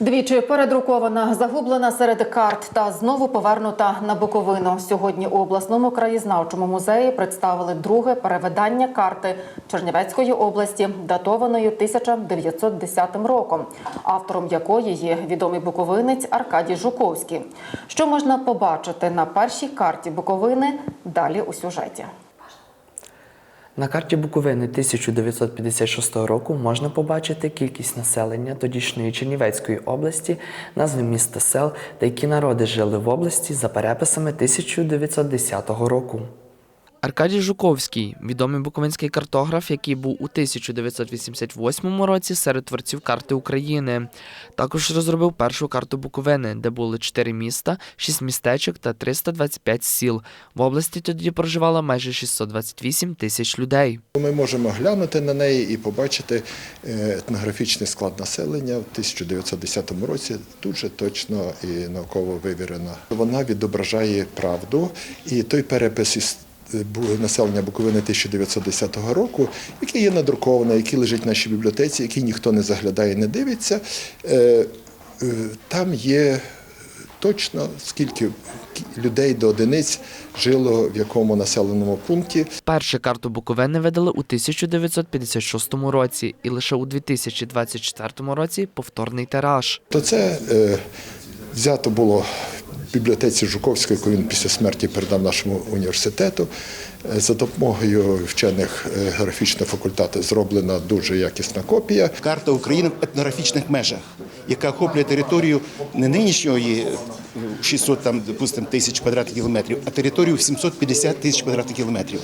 Двічі передрукована, загублена серед карт та знову повернута на Буковину. Сьогодні у обласному краєзнавчому музеї представили друге перевидання карти Чернівецької області, датованої 1910 роком, автором якої є відомий буковинець Аркадій Жуковський. Що можна побачити на першій карті Буковини? Далі у сюжеті. На карті Буковини 1956 року можна побачити кількість населення тодішньої Чернівецької області, назви міст та сел та які народи жили в області за переписами 1910 року. Аркадій Жуковський, відомий буковинський картограф, який був у 1988 році серед творців карти України. Також розробив першу карту Буковини, де були 4 міста, 6 містечок та 325 сіл. В області тоді проживало майже 628 тисяч людей. Ми можемо глянути на неї і побачити е, етнографічний склад населення в 1910 році. Дуже точно і науково вивірена. Вона відображає правду і той перепис із населення Буковини 1910 року, який є надрукований, який лежить в нашій бібліотеці, який ніхто не заглядає, не дивиться. е, е, Там є точно скільки людей до одиниць жило в якому населеному пункті. Першу карту Буковини видали у 1956 році і лише у 2024 році повторний тираж. То це е, взято було бібліотеці Жуковської, яку він після смерті передав нашому університету. Е, За допомогою вчених е, географічного факультету зроблена дуже якісна копія. Карта України в етнографічних межах, яка охоплює територію не нинішньої е, 600 там, допустим, тисяч квадратних кілометрів, а територію в 750 тисяч квадратних кілометрів,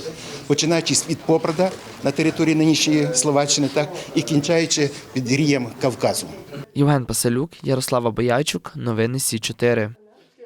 починаючи від Попрада на території нинішньої Словаччини, так і кінчаючи під рієм Кавказу. Євген Паселюк, Ярослава Боячук, новини Сі 4